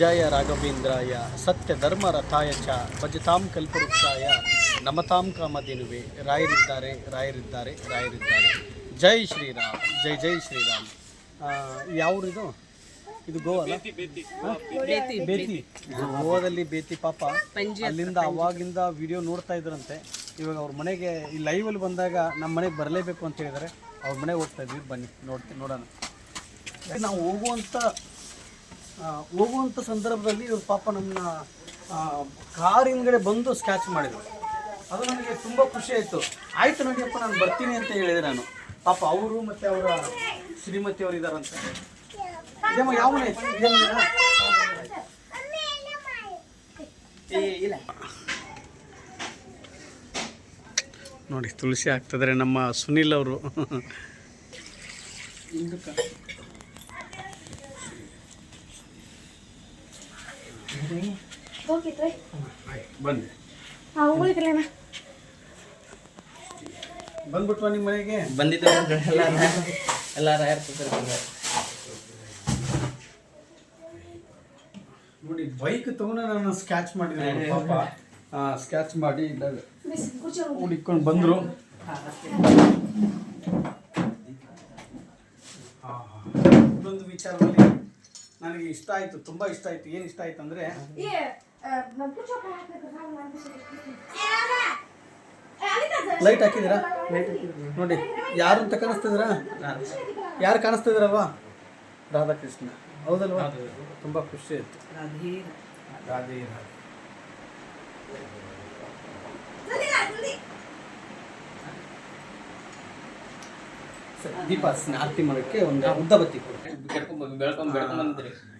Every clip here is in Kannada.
ಜಯ ರಾಘವೇಂದ್ರಾಯ ಸತ್ಯ ಧರ್ಮ ರಥಾಯ ಚ ಭಜತಾಂ ಕಲ್ಪವೃಕ್ಷಾಯ ನಮತಾಂ ಕಾಮಧೇನುವೆ. ರಾಯರಿದ್ದಾರೆ ರಾಯರಿದ್ದಾರೆ ರಾಯರಿದ್ದಾರೆ. ಜೈ ಶ್ರೀರಾಮ್ ಜೈ ಜೈ ಶ್ರೀರಾಮ್. ಯಾವ್ರಿದು? ಇದು ಗೋವಲ್ಲ? ಬೇತಿ ಗೋವಾದಲ್ಲಿ ಬೇತಿ ಪಾಪ. ಅಲ್ಲಿಂದ ಅವಾಗಿಂದ ವಿಡಿಯೋ ನೋಡ್ತಾ ಇದ್ರಂತೆ. ಇವಾಗ ಅವ್ರ ಮನೆಗೆ ಈ ಲೈವಲ್ಲಿ ಬಂದಾಗ ನಮ್ಮ ಮನೆಗೆ ಬರಲೇಬೇಕು ಅಂತ ಹೇಳಿದರೆ. ಅವ್ರ ಮನೆಗೆ ಹೋಗ್ತಾ ಇದ್ವಿ. ಬನ್ನಿ ನೋಡ್ತೀವಿ ನೋಡೋಣ. ನಾವು ಹೋಗುವಂಥ ಹೋಗುವಂಥ ಸಂದರ್ಭದಲ್ಲಿ ಇವ್ರು ಪಾಪ ನನ್ನ ಕಾರ್ ಹಿಂದ್ಗಡೆ ಬಂದು ಸ್ಕ್ಯಾಚ್ ಮಾಡಿದರು. ಅದು ನನಗೆ ತುಂಬ ಖುಷಿ ಆಯಿತು. ಆಯಿತು ನಡಿಯಪ್ಪ ನಾನು ಬರ್ತೀನಿ ಅಂತ ಹೇಳಿದೆ ನಾನು. ಪಾಪ ಅವರು ಮತ್ತು ಅವರ ಶ್ರೀಮತಿ ಅವರು ಇದ್ದಾರಂತ ಇದೇಮ್ಮ ಯಾವ ಇಲ್ಲ. ನೋಡಿ ತುಳಸಿ ಆಗ್ತದ್ರೆ ನಮ್ಮ ಸುನಿಲ್ ಅವರು. ಹೋಗಿದ್ರೆ ಹಾಂ ಹೋಗಿದ್ರಲ್ಲ ಬಂದ್ಬಿಟ್ವಾ ನಿಮ್ಮ ಮನೆಗೆ? ಬಂದಿದ್ದು ಎಲ್ಲ ಎಲ್ಲ ಇರ್ತದೆ ನೋಡಿ ಬೈಕ್ ತಗೊಂಡ ನಾನು ಸ್ಕ್ಯಾಚ್ ಮಾಡಿದೆ ಪಾಪ. ಸ್ಕ್ಯಾಚ್ ಮಾಡಿ ಹುಡಿಕೊಂಡು ಬಂದರು. ಒಂದು ವಿಚಾರದಲ್ಲಿ ನನಗೆ ಇಷ್ಟ ಆಯಿತು ತುಂಬ ಇಷ್ಟ ಆಯಿತು. ಏನು ಇಷ್ಟ ಆಯ್ತು ಅಂದರೆ ಲೈಟ್ ಹಾಕಿದ್ದೀರಾ? ನೋಡಿ ಯಾರು ಅಂತ ಕಾಣಿಸ್ತಿದ್ದೀರಾ? ಯಾರು ಕಾಣಿಸ್ತಿದ್ದೀರಲ್ವಾ? ರಾಧಾಕೃಷ್ಣ. ಹೌದಲ್ವಾ? ತುಂಬ ಖುಷಿ ಆಯ್ತು. ರಾಧೆ ರಾಧೆ. ದೀಪ ಆರತಿ ಮಾಡೋಕ್ಕೆ ಒಂದು ಉದ್ದ ಬತ್ತಿ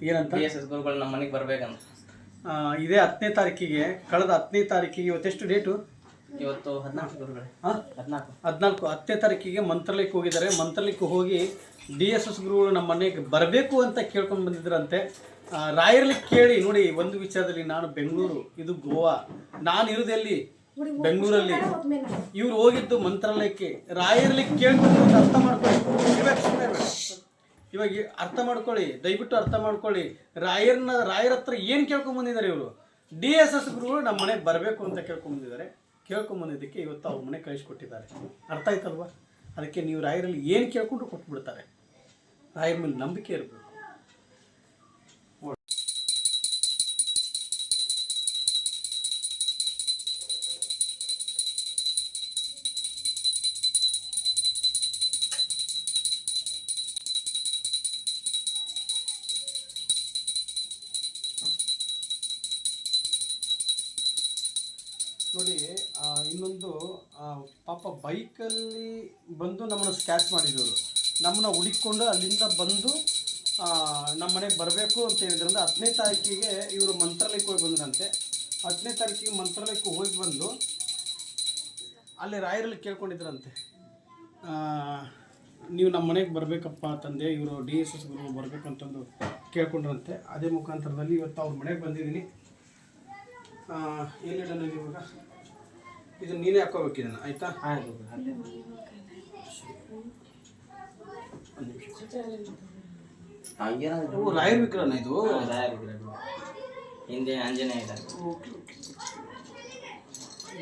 ಏನಂತ? ಎಸ್ ಎಸ್ ಗುರುಗಳು ನಮ್ಮ ಮನೆಗೆ ಬರ್ಬೇಕಂತ. ಇದೇ ಹತ್ತನೇ ತಾರೀಕಿಗೆ ಕಳೆದ ಹತ್ತನೇ ತಾರೀಕಿಗೆ ಇವತ್ತೆಷ್ಟು ಡೇಟು ಇವತ್ತು ಹದಿನಾಲ್ಕು ಗುರುಗಳು. ಹದಿನಾಲ್ಕು. ಹದಿನಾಲ್ಕು. ಹತ್ತನೇ ತಾರೀಕಿಗೆ ಮಂತ್ರಾಲಯಕ್ಕೆ ಹೋಗಿದ್ದಾರೆ. ಮಂತ್ರಾಲಯಕ್ಕೆ ಹೋಗಿ ಡಿ ಎಸ್ ಎಸ್ ಗುರುಗಳು ನಮ್ಮ ಮನೆಗೆ ಬರಬೇಕು ಅಂತ ಕೇಳ್ಕೊಂಡು ಬಂದಿದ್ರಂತೆ. ರಾಯರ್ಲಿ ರಾಯರಲ್ಲಿ ಕೇಳಿ ನೋಡಿ ಒಂದು ವಿಚಾರದಲ್ಲಿ ನಾನು ಬೆಂಗಳೂರು ಇದು ಗೋವಾ. ನಾನು ಇರೋದೆಲ್ಲಿ ಬೆಂಗಳೂರಲ್ಲಿ ಇವ್ರು ಹೋಗಿದ್ದು ಮಂತ್ರಾಲಯಕ್ಕೆ. ರಾಯರಲ್ಲಿ ಕೇಳ್ಕೊಂಡು ಅರ್ಥ ಮಾಡ್ಕೊಳ್ಳಿ. ಇವಾಗ ಅರ್ಥ ಮಾಡ್ಕೊಳ್ಳಿ ದಯವಿಟ್ಟು ಅರ್ಥ ಮಾಡ್ಕೊಳ್ಳಿ. ರಾಯರ್ನ ರಾಯರ ಹತ್ರ ಏನು ಕೇಳ್ಕೊಂಡ್ ಬಂದಿದ್ದಾರೆ ಇವರು? ಡಿ ಎಸ್ ಎಸ್ ಗುರುಗಳು ನಮ್ಮ ಮನೆಗೆ ಬರಬೇಕು ಅಂತ ಕೇಳ್ಕೊಂಡ್ ಬಂದಿದ್ದಾರೆ. ಕೇಳ್ಕೊಂಡ್ ಬಂದಿದ್ದಕ್ಕೆ ಇವತ್ತು ಅವ್ರ ಮನೆ ಕಳಿಸ್ಕೊಟ್ಟಿದ್ದಾರೆ ಅರ್ಥ ಆಯ್ತಲ್ವಾ? ಅದಕ್ಕೆ ನೀವು ರಾಯರಲ್ಲಿ ಏನು ಕೇಳ್ಕೊಂಡು ಕೊಟ್ಬಿಡ್ತಾರೆ. ರಾಯರ ಮೇಲೆ ನಂಬಿಕೆ ಇರಬೇಕು. ನೋಡಿ ಇನ್ನೊಂದು ಪಾಪ ಬೈಕಲ್ಲಿ ಬಂದು ನಮ್ಮನ್ನು ಸ್ಕ್ಯಾಚ್ ಮಾಡಿದವರು. ನಮ್ಮನ್ನ ಹುಡುಕೊಂಡು ಅಲ್ಲಿಂದ ಬಂದು ನಮ್ಮ ಮನೆಗೆ ಬರಬೇಕು ಅಂತ ಹೇಳಿದ್ರಿಂದ ಹತ್ತನೇ ತಾರೀಕಿಗೆ ಇವರು ಮಂತ್ರಾಲಯಕ್ಕೆ ಹೋಗಿ ಬಂದ್ರಂತೆ. ಹತ್ತನೇ ತಾರೀಕಿಗೆ ಮಂತ್ರಾಲಯಕ್ಕೆ ಹೋಗಿ ಬಂದು ಅಲ್ಲಿ ರಾಯರಲ್ಲಿ ಕೇಳ್ಕೊಂಡಿದ್ರಂತೆ. ನೀವು ನಮ್ಮ ಮನೆಗೆ ಬರಬೇಕಪ್ಪ ತಂದೆ, ಇವರು ಡಿ ಎಸ್ ಎಸ್ ಗುರು ಬರಬೇಕಂತಂದು ಕೇಳ್ಕೊಂಡ್ರಂತೆ. ಅದೇ ಮುಖಾಂತರದಲ್ಲಿ ಇವತ್ತು ಅವ್ರ ಮನೆಗೆ ಬಂದಿದ್ದೀನಿ. ಎಲ್ಲಿಡೋಣ ಇವಾಗ? ಇದು ನೀನೇ ಹಾಕೋಬೇಕು ಇದನ್ನು ಆಯಿತಾ? ಓ ಇದು? ರಾಯರ್ ಇದು ಹಿಂದೆ ಆಂಜನೇಯ ಇದ್ದಾರೆ.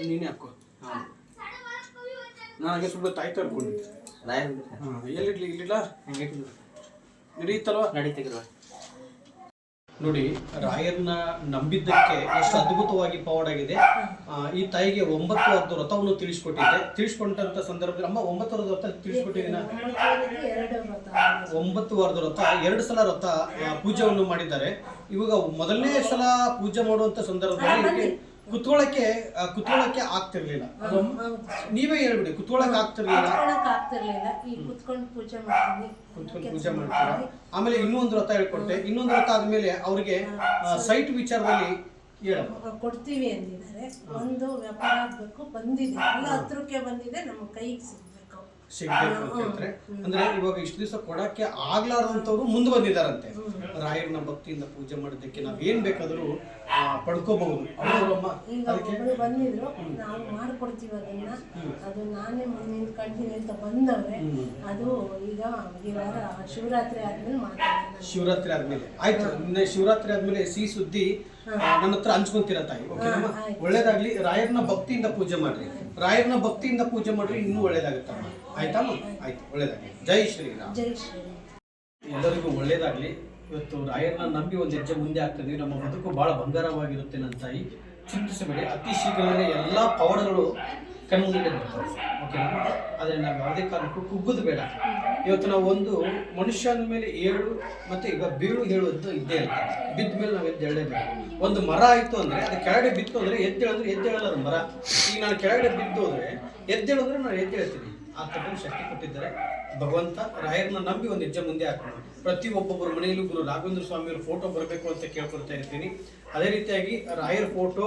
ನೀನೇ ಹಾಕೋ. ಹಾಂ. ನಾನು ಹಾಗೆ ಸುಮ್ಮನೆ ತಾಯ್ತಾ ಇಟ್ಕೊಂಡಿದ್ದೆ ರಾಯರ್ ಹಾಂ ಎಲ್ಲಿಡ್ಲಿ ಇಲ್ಲಿಲ್ಲ ಹಂಗೆ ನಡೀತಲ್ವಾ? ನಡೀತಿದ್ರು ನೋಡಿ, ರಾಯರ್ನ ನಂಬಿದ್ದಕ್ಕೆ ಎಷ್ಟು ಅದ್ಭುತವಾಗಿ ಪವಾಡಾಗಿದೆ ಆಗಿದೆ. ಈ ತಾಯಿಗೆ ಒಂಬತ್ತು ಹತ್ತು ವ್ರತವನ್ನು ತಿಳಿಸ್ಕೊಟ್ಟಿದ್ದೆ. ತಿಳಿಸ್ಕೊಂಡಂತ ಸಂದರ್ಭದಲ್ಲಿ, ಅಮ್ಮ, ಒಂಬತ್ತು ವಾರದ ವ್ರತ ತಿಳಿಸ್ಕೊಟ್ಟಿದ್ದೀನ? ಒಂಬತ್ತು ವಾರದ ವ್ರತ, ಎರಡು ಸಲ ವ್ರತ ಪೂಜೆಯನ್ನು ಮಾಡಿದ್ದಾರೆ. ಇವಾಗ ಮೊದಲನೇ ಸಲ ಪೂಜೆ ಮಾಡುವಂತ ಸಂದರ್ಭದಲ್ಲಿ ಕುತ್ಕೊಳ್ಳಕ್ಕೆ ಕುತ್ಕೊಳ್ಳಕ್ಕೆ ಆಗ್ತಿರ್ಲಿಲ್ಲ. ನೀವೇ ಹೇಳ್ಬಿಡಿ ಕುತ್ಕೊಳ್ಳಕ್ಕೆ ಆಗ್ತಿರ್ಲಿಲ್ಲ. ಕುತ್ಕೊಳಕ್ ಆಗ್ತಿರ್ಲಿಲ್ಲ. ಈ ಕುತ್ಕೊಂಡು ಪೂಜೆ ಮಾಡ್ತೀನಿ ಕುತ್ಕೊಂಡು ಪೂಜೆ ಮಾಡ್ತೀರಾ? ಆಮೇಲೆ ಇನ್ನೊಂದು ವ್ರತ ಹೇಳ್ಕೊಟ್ಟೆ ಇನ್ನೊಂದು ರಥ ಆದ್ಮೇಲೆ ಅವ್ರಿಗೆ ಸೈಟ್ ವಿಚಾರದಲ್ಲಿ ಕೊಡ್ತೀವಿ ಅಂದಿದ್ದಾರೆ. ಒಂದು ವ್ಯಾಪಾರ ಆಗ್ಬೇಕು ಬಂದಿದೆ. ಎಲ್ಲ ಹತ್ರಕ್ಕೆ ಬಂದಿದೆ ನಮ್ಮ ಕೈಗೆ ಸಿಗ್ಬೇಕು ಸಿಗ್ಬೇಕು ಅಂದ್ರೆ ಇವಾಗ ಇಷ್ಟು ದಿವಸ ಕೊಡಕ್ಕೆ ಆಗ್ಲಾರ್ದಂಥವ್ರು ಮುಂದೆ ಬಂದಿದಾರಂತೆ ರಾಯರನ್ನ ಭಕ್ತಿಯಿಂದ ಪೂಜೆ ಮಾಡೋದಕ್ಕೆ ನಾವ್ ಏನ್ ಬೇಕಾದರೂ ಪಡ್ಕೋಬಹುದು. ಬಂದಿದ್ರು ನಾವು ಮಾಡ್ಕೊಡ್ತೀವಿ ಅದನ್ನ. ಅದು ನಾನೇ ನಿಂತ್ಕೊಂತೀನಿ ಅಂತ ಬಂದವ್ರೆ ಅದು ಈಗ ಈ ವಾರ ಶಿವರಾತ್ರಿ ಆದ್ಮೇಲೆ ಮಾತಾಡೋಣ ಶಿವರಾತ್ರಿ ಆದ್ಮೇಲೆ. ಆಯ್ತು ನಿನ್ನೆ ಶಿವರಾತ್ರಿ ಆದ್ಮೇಲೆ ಸಿಹಿ ಸುದ್ದಿ ನನ್ನ ಹತ್ರ ಹಂಚ್ಕೊಂತೀರ ತಾಯಿ? ಓಕೆನಮ್ಮ? ಒಳ್ಳೇದಾಗ್ಲಿ ರಾಯರ್ನ ಭಕ್ತಿಯಿಂದ ಪೂಜೆ ಮಾಡ್ರಿ. ರಾಯರ್ನ ಭಕ್ತಿಯಿಂದ ಪೂಜೆ ಮಾಡ್ರಿ ಇನ್ನೂ ಒಳ್ಳೇದಾಗುತ್ತಮ್ಮ. ಆಯ್ತಮ್ಮ ಆಯ್ತು ಒಳ್ಳೇದಾಗ್ಲಿ. ಜೈ ಶ್ರೀರಾಮ್. ಜೈ ಶ್ರೀರಾಮ್. ಎಲ್ಲರಿಗೂ ಒಳ್ಳೇದಾಗ್ಲಿ. ಇವತ್ತು ರಾಯರ್ನ ನಂಬಿ ಒಂದು ಹೆಜ್ಜೆ ಮುಂದೆ ಆಗ್ತದೆ. ನಮ್ಮ ಬದುಕು ಬಹಳ ಬಂಗಾರವಾಗಿರುತ್ತೆ ನನ್ನ ತಾಯಿ. ಚಿಂತಿಸಬೇಡಿ. ಅತಿ ಶೀಘ್ರವೇ ಎಲ್ಲ ಪವಾಡಗಳು ಕಣ್ಮುಂದೆ ಬರ್ತವೆ ಓಕೆನಾ ಆದರೆ ನಾವು ಯಾವುದೇ ಕಾರಣಕ್ಕೂ ಕುಗ್ಗುದು ಬೇಡ. ಇವತ್ತು ನಾವು ಒಂದು ಮನುಷ್ಯನ ಮೇಲೆ ಏಳು ಮತ್ತೆ ಈಗ ಬೀಳು ಹೇಳುವುದು ಇದ್ದೇ ಇಲ್ಲ ಬಿದ್ದ ಮೇಲೆ ನಾವು ಎದ್ದೇಳಲೇಬೇಕು ಒಂದು ಮರ ಆಯ್ತು ಅಂದ್ರೆ ಅದು ಕೆಳಗಡೆ ಬಿತ್ತು ಅಂದ್ರೆ ಎದ್ದೇಳಂದ್ರೆ ಎದ್ದೇಳಲ್ಲ ಅದು ಮರ. ಈಗ ನಾನು ಕೆಳಗಡೆ ಬಿದ್ದು ಹೋದ್ರೆ ಎದ್ದೇಳಿದ್ರೆ ನಾನು ಎದ್ದೇಳ್ತೀನಿ. ಆ ಶಕ್ತಿ ಕೊಟ್ಟಿದ್ದಾರೆ. ಭಗವಂತ ರಾಯರನ್ನ ನಂಬಿ ಒಂದು ಹೆಜ್ಜೆ ಮುಂದೆ ಹಾಕೋಣ. ಪ್ರತಿ ಒಬ್ಬೊಬ್ಬರ ಮನೆಯಲ್ಲೂ ಗುರು ರಾಘವೇಂದ್ರ ಸ್ವಾಮಿಯವ್ರ ಫೋಟೋ ಬರಬೇಕು ಅಂತ ಕೇಳ್ಕೊಳ್ತಾ ಇರ್ತೀನಿ. ಅದೇ ರೀತಿಯಾಗಿ ರಾಯರ ಫೋಟೋ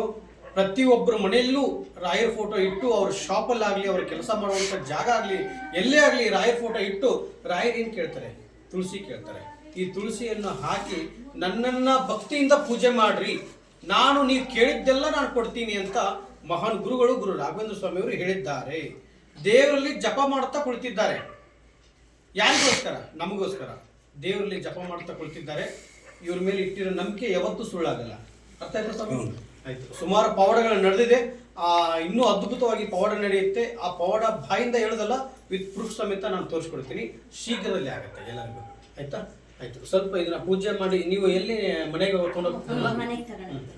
ಪ್ರತಿಯೊಬ್ಬರ ಮನೆಯಲ್ಲೂ ರಾಯರ್ ಫೋಟೋ ಇಟ್ಟು ಅವ್ರ ಶಾಪಲ್ಲಾಗಲಿ ಅವ್ರ ಕೆಲಸ ಮಾಡುವಂಥ ಜಾಗ ಆಗಲಿ, ಎಲ್ಲೇ ಆಗಲಿ ರಾಯರ್ ಫೋಟೋ ಇಟ್ಟು ರಾಯರ್ ಏನು ಕೇಳ್ತಾರೆ? ತುಳಸಿ ಕೇಳ್ತಾರೆ. ಈ ತುಳಸಿಯನ್ನು ಹಾಕಿ ನನ್ನನ್ನ ಭಕ್ತಿಯಿಂದ ಪೂಜೆ ಮಾಡ್ರಿ. ನಾನು ನೀವು ಕೇಳಿದ್ದೆಲ್ಲ ನಾನು ಕೊಡ್ತೀನಿ ಅಂತ ಮಹಾನ್ ಗುರುಗಳು ಗುರು ರಾಘವೇಂದ್ರ ಸ್ವಾಮಿಯವರು ಹೇಳಿದ್ದಾರೆ. ದೇವರಲ್ಲಿ ಜಪ ಮಾಡ್ತಾ ಕುಳಿತಿದ್ದಾರೆ. ಯಾರಿಗೋಸ್ಕರ? ನಮಗೋಸ್ಕರ. ದೇವರಲ್ಲಿ ಜಪ ಮಾಡ್ತಾ ಕುಳಿತಿದ್ದಾರೆ. ಇವ್ರ ಮೇಲೆ ಇಟ್ಟಿರೋ ನಂಬಿಕೆ ಯಾವತ್ತೂ ಸುಳ್ಳಾಗಲ್ಲ. ಅರ್ಥ ಆಯ್ತಾ ಸ್ವಾಮಿ? ಆಯ್ತು. ಸುಮಾರು ಪವಾಡಗಳು ನಡೆದಿದೆ. ಆ ಇನ್ನೂ ಅದ್ಭುತವಾಗಿ ಪವಾಡ ನಡೆಯುತ್ತೆ. ಆ ಪವಾಡ ಬಾಯಿಂದ ಹೇಳೋದಲ್ಲ ವಿತ್ ಪ್ರೂಫ್ ಸಮೇತ ನಾನು ತೋರಿಸ್ಕೊಡ್ತೀನಿ. ಶೀಘ್ರದಲ್ಲಿ ಆಗುತ್ತೆ ಎಲ್ಲರಿಗೂ. ಆಯ್ತಾ? ಆಯ್ತು. ಸ್ವಲ್ಪ ಇದನ್ನ ಪೂಜೆ ಮಾಡಿ ನೀವು ಎಲ್ಲಿ ಮನೆಗೆ ಹೋಗ್ಕೊಂಡು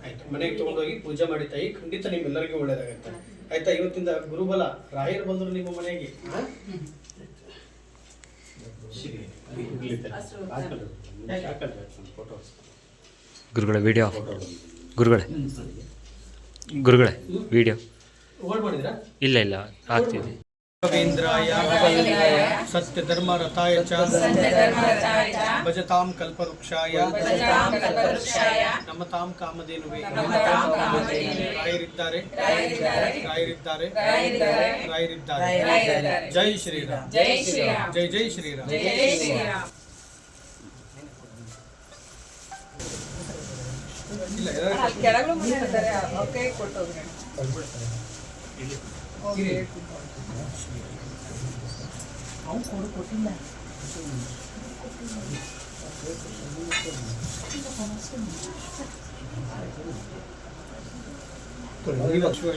ಆಯ್ತು. ಮನೆಗೆ ತಗೊಂಡೋಗಿ ಪೂಜೆ ಮಾಡಿ ತಾಯಿ. ಖಂಡಿತ ನಿಮ್ಮೆಲ್ಲರಿಗೂ ಒಳ್ಳೇದಾಗುತ್ತೆ ಆಯ್ತಾ ಇವತ್ತಿಂದ ಗುರುಬಲ ರಾಯರ್ ಬಂದರು ನಿಮ್ಮ ಮನೆಗೆ. ಗುರುಗಳ ವಿಡಿಯೋ ಗುರುಗಳೇ. ಗುರುಗಳೇ ವಿಡಿಯೋ ಇಲ್ಲ ಇಲ್ಲ ಆಗ್ತಿದೆ. ರವೀಂದ್ರಾಯ ಸತ್ಯ ಧರ್ಮ ರಥಾಯ ಚ ಭಜತಾಂ ಕಲ್ಪವೃಕ್ಷಾಯ ನಮತಾಂ ಕಾಮಧೇನುವೆ ರಾಯರಿದ್ದಾರೆ ರಾಯರಿದ್ದಾರೆ ರಾಯರಿದ್ದಾರೆ ಜೈ ಶ್ರೀರಾಮ್ ಜೈ ಶ್ರೀರಾಮ್ ಜೈ ಜೈ ಶ್ರೀರಾಮ್ ಇಲ್ಲ ಎಲ್ಲರೂ ಕೆಳಗಡೆ ಬಂದಿರ್ತಾರೆ ಓಕೆ ಕೊಟ್ಟೋಗ್ರಿ ಇರಿ. ಕೊಡು ಕೊಟ್ಟಿಲ್ಲ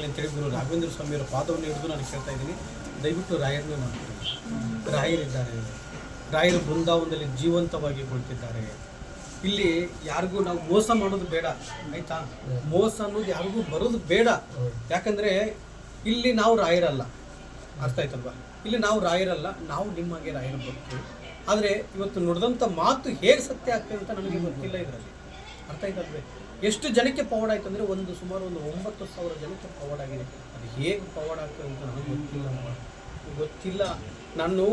ಅಂತೇಳಿ ಗುರು ರಾಘವೇಂದ್ರ ಸ್ವಾಮಿಯವರ ಪಾದವನ್ನು ಹಿಡಿದು ನಾನು ಕೇಳ್ತಾ ಇದ್ದೀನಿ. ದಯವಿಟ್ಟು ರಾಯರನ್ನು ನೋಡ್ತೀನಿ ರಾಯರಿದ್ದಾರೆ. ರಾಯರು ಬೃಂದಾವನದಲ್ಲಿ ಜೀವಂತವಾಗಿ ಕುಳಿತಿದ್ದಾರೆ. ಇಲ್ಲಿ ಯಾರಿಗೂ ನಾವು ಮೋಸ ಮಾಡೋದು ಬೇಡ, ಆಯ್ತಾ? ಮೋಸ ಅನ್ನೋದು ಯಾರಿಗೂ ಬರೋದು ಬೇಡ. ಯಾಕಂದ್ರೆ ಇಲ್ಲಿ ನಾವು ರಾಯರಲ್ಲ. ಅರ್ಥ ಆಯ್ತಲ್ವಾ? ಇಲ್ಲಿ ನಾವು ರಾಯರಲ್ಲ, ನಾವು ನಿಮ್ಮಗೆ ರಾಯರ ಬರ್ತೀವಿ ಆದರೆ ಇವತ್ತು ನುಡಿದಂಥ ಮಾತು ಹೇಗೆ ಸತ್ಯ ಆಗ್ತದೆ ಅಂತ ನನಗೆ ಗೊತ್ತಿಲ್ಲ ಇದರಲ್ಲಿ. ಅರ್ಥ ಆಯ್ತಲ್ವೇ? ಎಷ್ಟು ಜನಕ್ಕೆ ಪವರ್ಡ್ ಆಯ್ತು ಅಂದರೆ ಒಂದು ಸುಮಾರು ಒಂದು ಒಂಬತ್ತು ಸಾವಿರ ಜನಕ್ಕೆ ಪವರ್ಡ್ ಆಗಿದೆ. ಅದು ಹೇಗೆ ಪವರ್ಡ್ ಆಗ್ತದೆ ಅಂತ ನನಗೆ ಗೊತ್ತಿಲ್ಲ. ಗೊತ್ತಿಲ್ಲ. ನಾನು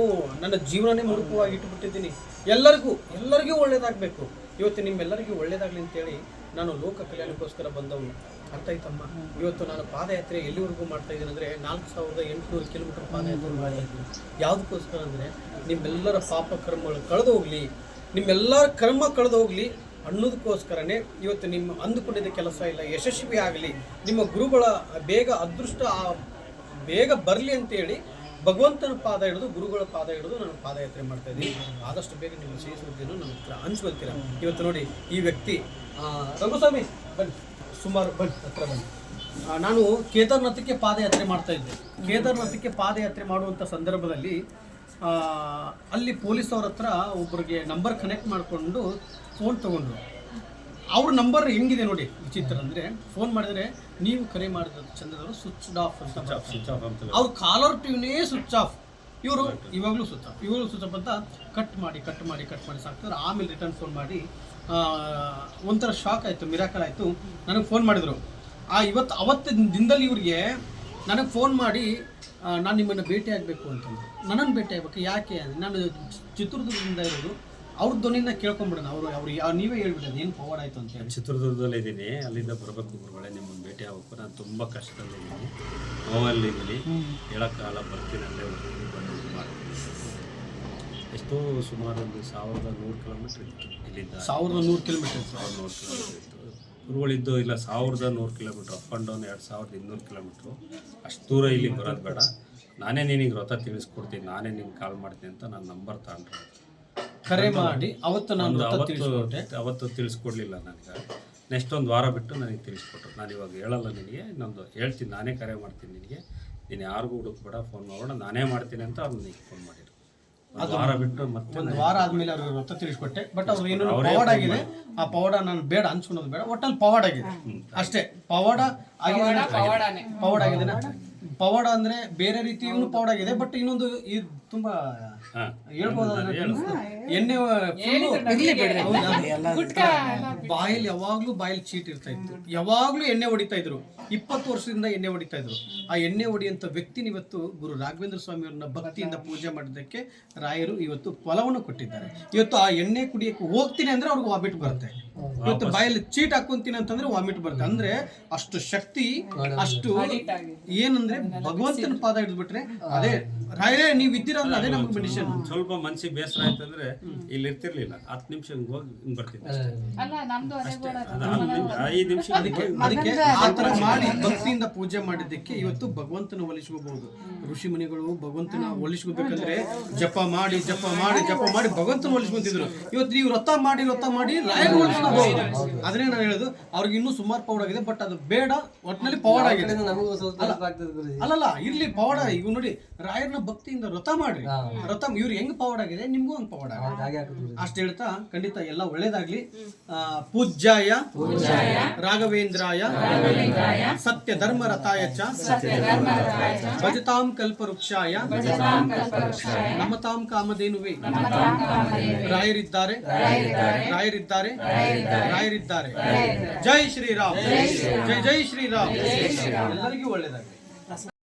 ನನ್ನ ಜೀವನನೇ ಮುರುಕವಾಗಿ ಇಟ್ಟುಬಿಟ್ಟಿದ್ದೀನಿ. ಎಲ್ಲರಿಗೂ ಎಲ್ಲರಿಗೂ ಒಳ್ಳೇದಾಗಬೇಕು. ಇವತ್ತು ನಿಮ್ಮೆಲ್ಲರಿಗೂ ಒಳ್ಳೇದಾಗಲಿ ಅಂತೇಳಿ ನಾನು ಲೋಕ ಕಲ್ಯಾಣಕ್ಕೋಸ್ಕರ ಬಂದವನು. ಅರ್ಥ ಆಯ್ತಮ್ಮ ಇವತ್ತು ನಾನು ಪಾದಯಾತ್ರೆ ಎಲ್ಲಿವರೆಗೂ ಮಾಡ್ತಾ ಇದ್ದೀನಿ ಅಂದ್ರೆ ನಾಲ್ಕು ಸಾವಿರದ ಎಂಟುನೂರು ಕಿಲೋಮೀಟರ್ ಪಾದಯಾತ್ರೆ ಮಾಡ್ತಾ ಇದ್ದೀನಿ. ಯಾವುದಕ್ಕೋಸ್ಕರ ಅಂದರೆ ನಿಮ್ಮೆಲ್ಲರ ಪಾಪ ಕರ್ಮಗಳು ಕಳೆದು ಹೋಗಲಿ. ನಿಮ್ಮೆಲ್ಲರ ಕರ್ಮ ಕಳೆದು ಹೋಗಲಿ ಅನ್ನೋದಕ್ಕೋಸ್ಕರನೇ ಇವತ್ತು ನಿಮ್ಮ ಅಂದುಕೊಂಡಿದ್ದ ಕೆಲಸ ಇಲ್ಲ, ಯಶಸ್ವಿ ಆಗಲಿ. ನಿಮ್ಮ ಗುರುಗಳ ಬೇಗ ಅದೃಷ್ಟ ಬೇಗ ಬರಲಿ ಅಂತೇಳಿ ಭಗವಂತನ ಪಾದ ಹಿಡಿದು ಗುರುಗಳ ಪಾದ ಹಿಡಿದು ನಾನು ಪಾದಯಾತ್ರೆ ಮಾಡ್ತಾ ಇದ್ದೀನಿ. ಆದಷ್ಟು ಬೇಗ ನಿಮ್ಮ ಸಿಹಿ ಸುದ್ದಿಯನ್ನು ನನ್ನ ಹತ್ರ ಇವತ್ತು ನೋಡಿ ಈ ವ್ಯಕ್ತಿ ರಘುಸ್ವಾಮಿ ಬನ್ನಿ. ಸುಮಾರು ಬನ್ನಿ ಹತ್ರ ಬನ್ನಿ. ಆ, ನಾನು ಕೇದಾರ್ನಾಥಕ್ಕೆ ಪಾದಯಾತ್ರೆ ಮಾಡ್ತಾ ಇದ್ದೆ. ಕೇದಾರ್ನಾಥಕ್ಕೆ ಪಾದಯಾತ್ರೆ ಮಾಡುವಂಥ ಸಂದರ್ಭದಲ್ಲಿ ಆ, ಅಲ್ಲಿ ಪೊಲೀಸ್ ಅವ್ರ ಹತ್ರ ಒಬ್ಬರಿಗೆ ನಂಬರ್ ಕನೆಕ್ಟ್ ಮಾಡಿಕೊಂಡು ಫೋನ್ ತೊಗೊಂಡ್ರು. ಅವ್ರ ನಂಬರ್ ಹೆಂಗಿದೆ ನೋಡಿ ವಿಚಿತ್ರ ಅಂದರೆ ಫೋನ್ ಮಾಡಿದರೆ ನೀವು ಕರೆ ಮಾಡಿದ ಚಂದ್ರದವರು ಸ್ವಿಚ್ ಆಫ್ ಅಂತ ಅಂತ ಅವ್ರ ಕಾಲರ್ ಟ್ಯೂನೇ ಸ್ವಿಚ್ ಆಫ್ ಇವರು ಇವಾಗಲೂ ಸ್ವಿಚ್ ಆಫ್ ಇವಾಗಲೂ ಸ್ವಿಚ್ ಆಫ್ ಅಂತ ಕಟ್ ಮಾಡಿ ಕಟ್ ಮಾಡಿ ಕಟ್ ಮಾಡಿ ಸಾಕ್ತಾರೆ. ಆಮೇಲೆ ರಿಟರ್ನ್ ಫೋನ್ ಮಾಡಿ ಒಂಥರ ಶಾಕ್ ಆಯಿತು ಮಿರಾಕಲ್ ಆಯಿತು. ನನಗೆ ಫೋನ್ ಮಾಡಿದರು. ಆ ಇವತ್ತು ಅವತ್ತಿನ ದಿನದಲ್ಲಿ ಇವ್ರಿಗೆ ನನಗೆ ಫೋನ್ ಮಾಡಿ ನಾನು ನಿಮ್ಮನ್ನು ಭೇಟಿ ಆಗಬೇಕು ಅಂತಂದ್ರು. ನನ್ನನ್ನು ಭೇಟಿ ಆಗಬೇಕು ಯಾಕೆ ಅಂದ್ರೆ ನಾನು ಚಿತ್ರದುರ್ಗದಿಂದ ಇರೋದು. ಅವ್ರ ಧ್ವನಿನ ಕೇಳ್ಕೊಂಬಿಡೋಣ ಅವರು ಅವ್ರು ಯಾವ ನೀವೇ ಹೇಳ್ಬಿಡೋದು ಏನು ಫಾರ್ವರ್ಡ್ ಆಯಿತು ಅಂತ ಹೇಳಿ. ಚಿತ್ರದುರ್ಗದಲ್ಲಿ ಇದ್ದೀನಿ. ಅಲ್ಲಿಂದ ಬರಬೇಕು ಗುರುಗಳೇ ನಿಮ್ಮನ್ನು ಭೇಟಿ ಆಗಬೇಕು. ನಾನು ತುಂಬ ಕಷ್ಟದಲ್ಲಿದ್ದೀನಿ ನೋವಲ್ಲಿದ್ದೀನಿ ಹೇಳೋಕ್ಕಾಗಲ್ಲ ಬರ್ತೀನಿ ಅಲ್ಲೇ ಬಂದು ಎಷ್ಟೋ ಸುಮಾರು ಒಂದು ಸಾವಿರದ ನೂರು ಕಿಲೋಮೀಟ್ರ್ ಇತ್ತು. ಇಲ್ಲಿಂದ ಸಾವಿರದ ನೂರು ಕಿಲೋಮೀಟರ್. ಸಾವಿರದ ನೂರು ಕಿಲೋಮೀಟ್ರ್. ಇತ್ತು ಗುರುಗಳಿದ್ದು ಇಲ್ಲ ಸಾವಿರದ ನೂರು ಕಿಲೋಮೀಟ್ರ್ ಅಪ್ ಆ್ಯಂಡ್ ಡೌನ್ ಎರಡು ಸಾವಿರದ ಇನ್ನೂರು ಕಿಲೋಮೀಟ್ರು. ಅಷ್ಟು ದೂರ ಇಲ್ಲಿ ಬರೋದು ಬೇಡ. ನಾನೇ ನಿನಗೆ ವ್ರತ ತಿಳಿಸ್ಕೊಡ್ತೀನಿ ನಾನೇ ನಿನ್ಗೆ ಕಾಲ್ ಮಾಡ್ತೀನಿ ಅಂತ ನಾನು ನಂಬರ್ ತಗೊಂಡ್ರೆ. ಕರೆ ಮಾಡಿ ಅವತ್ತು ನಾನು ಅವತ್ತು ಅವತ್ತು ತಿಳಿಸ್ಕೊಡ್ಲಿಲ್ಲ ನನಗೆ. ನೆಕ್ಸ್ಟ್ ಒಂದು ವಾರ ಬಿಟ್ಟು ನನಗೆ ತಿಳಿಸ್ಕೊಟ್ರು. ನಾನು ಇವಾಗ ಹೇಳಲ್ಲ ನಿನಗೆ ನಂದು ಹೇಳ್ತೀನಿ ನಾನೇ ಕರೆ ಮಾಡ್ತೀನಿ ನಿನಗೆ. ನೀನು ಯಾರಿಗೂ ಹುಡುಕ್ಬೇಡ ಫೋನ್ ಮಾಡೋಣ ನಾನೇ ಮಾಡ್ತೀನಿ ಅಂತ ಅವ್ರು ನಿನಗೆ ಫೋನ್ ಒಂದು ವಾರ ಬಿಟ್ಟು ಮತ್ತೆ ಒಂದು ವಾರ ಆದ್ಮೇಲೆ ಅವ್ರಿಗೆ ವ್ರತ ತಿಳಿಸ್ಕೊಟ್ಟೆ. ಬಟ್ ಅವ್ರು ಏನು ಪವಾಡ ಆಗಿದೆ. ಆ ಪವಾಡ ನಾನು ಬೇಡ ಅನ್ಸ್ಕೊಳೋದು ಬೇಡ. ಒಟ್ಟಲ್ಲಿ ಪವಾಡ ಆಗಿದೆ. ಅಷ್ಟೇ. ಪವಾಡ ಆಗಿದೆ. ಪವಾಡ ಆಗಿದೆ. ಪವಾಡ ಅಂದ್ರೆ ಬೇರೆ ರೀತಿಯೂ ಪವಾಡ ಆಗಿದೆ ಬಟ್ ಇನ್ನೊಂದು ಇದು ತುಂಬಾ ಹೇಳ್ಬೋದಾದ್ರೆ ಎಣ್ಣೆ? ಬಾಯಲ್ಲಿ ಯಾವಾಗ್ಲೂ ಬಾಯಲ್ಲಿ ಚೀಟ್ ಇರ್ತಾ ಇತ್ತು. ಯಾವಾಗ್ಲೂ ಎಣ್ಣೆ ಹೊಡಿತಾ ಇದ್ರು. ಇಪ್ಪತ್ತು ವರ್ಷದಿಂದ ಎಣ್ಣೆ ಹೊಡಿತಾ ಇದ್ರು. ಆ ಎಣ್ಣೆ ಹೊಡಿಯಂತ ವ್ಯಕ್ತಿನ ಇವತ್ತು ಗುರು ರಾಘವೇಂದ್ರ ಸ್ವಾಮಿ ಅವ್ರನ್ನ ಭಕ್ತಿಯಿಂದ ಪೂಜೆ ಮಾಡಿದ್ದಕ್ಕೆ ರಾಯರು ಇವತ್ತು ಫಲವನ್ನು ಕೊಟ್ಟಿದ್ದಾರೆ. ಇವತ್ತು ಆ ಎಣ್ಣೆ ಕುಡಿಯಕ್ಕೆ ಹೋಗ್ತೀನಿ ಅಂದ್ರೆ ಅವ್ರಿಗೆ ವಾಬಿಟ್ ಬರುತ್ತೆ. ಇವತ್ತು ಬಾಯಲ್ಲಿ ಚೀಟ್ ಹಾಕೊಂತೀನಿ ಅಂತಂದ್ರೆ ವಾಮಿಟ್ ಬರುತ್ತೆ. ಅಂದ್ರೆ ಅಷ್ಟು ಶಕ್ತಿ ಅಷ್ಟು ಏನಂದ್ರೆ ಭಗವಂತನ ಪಾದ ಹಿಡಿದ್ಬಿಟ್ರೆ ಅದೇ ರಾಯರೇ ನೀವು ಇದ್ದೀರಾ ಅಂದ್ರೆ ಅದೇ ನಮ್ಗೆ ಮೆಡಿಷನ್ ಸ್ವಲ್ಪ ಮನ್ಸಿಗೆ ಬೇಸರ ಆಯ್ತು ಅಂದ್ರೆ ಇಲ್ಲಿ ಇರ್ತಿರ್ಲಿಲ್ಲ. ಹತ್ತು ನಿಮಿಷ ಹಿಂಗೆ ಹೋಗಿ. ಅದು ನಿಮಿಷ ಐದು ನಿಮಿಷ ಅದಕ್ಕೆ ಆ ತರ ಮಾಡಿ ಭಕ್ತಿಯಿಂದ ಪೂಜೆ ಮಾಡಿದ್ದಕ್ಕೆ ಇವತ್ತು ಭಗವಂತನ ಒಲಿಸ್ಕೋಬಹುದು ಋಷಿ ಮುನಿಗಳು ಭಗವಂತನ ಒಲಿಸ್ಕೋಬೇಕಂದ್ರೆ ಜಪ ಮಾಡಿ ಜಪ ಮಾಡಿ ಜಪ ಮಾಡಿ ಭಗವಂತನ ಒಲಿಸ್ಕೊಂತಿದ್ರು. ಇವತ್ತು ನೀವು ವ್ರತ ಮಾಡಿ ರಥ ಮಾಡಿ ರಾಯನ ಒಲಿಸ್ಕೋಬಹುದು ಅದನ್ನೇ ನಾನು ಹೇಳೋದು ಅವ್ರಿಗೆ ಇನ್ನೂ ಸುಮಾರು ಪವಾಡ ಆಗಿದೆ ಬಟ್ ಅದು ಬೇಡ ಒಟ್ಟಿನಲ್ಲಿ ಪವಾಡ ಆಗಿದೆ. ಅಲ್ಲ- ಅಲ್ಲಲ್ಲ ಇರ್ಲಿ ಪವಾಡ ಇವ್ ನೋಡಿ ಭಕ್ತಿಯಿಂದ ರಥ ಮಾಡ್ರಿ. ವ್ರತ ಇವ್ರು ಹೆಂಗ್ ಪವರ್ಡ್ ಆಗಿದೆ ನಿಮ್ಗೂ ಹಂಗ್ ಪವರ್ಡ್ ಆಗಿದೆ ಅಷ್ಟು ಹೇಳ್ತಾ ಖಂಡಿತ ಎಲ್ಲ ಒಳ್ಳೇದಾಗ್ಲಿ. ಪೂಜ್ಯಾಯ ರಾಘವೇಂದ್ರಾಯ ಸತ್ಯ ಧರ್ಮ ರಥಾಯ ಚ ಭಜತಾಂ ಕಲ್ಪವೃಕ್ಷಾಯ ನಮತಾಂ ಕಾಮಧೇನುವೆ ರಾಯರಿದ್ದಾರೆ ರಾಯರಿದ್ದಾರೆ ರಾಯರಿದ್ದಾರೆ ಜೈ ಶ್ರೀರಾಮ್ ಜೈ ಜೈ ಶ್ರೀರಾಮ್. ಎಲ್ಲರಿಗೂ ಒಳ್ಳೇದಾಗಲಿ.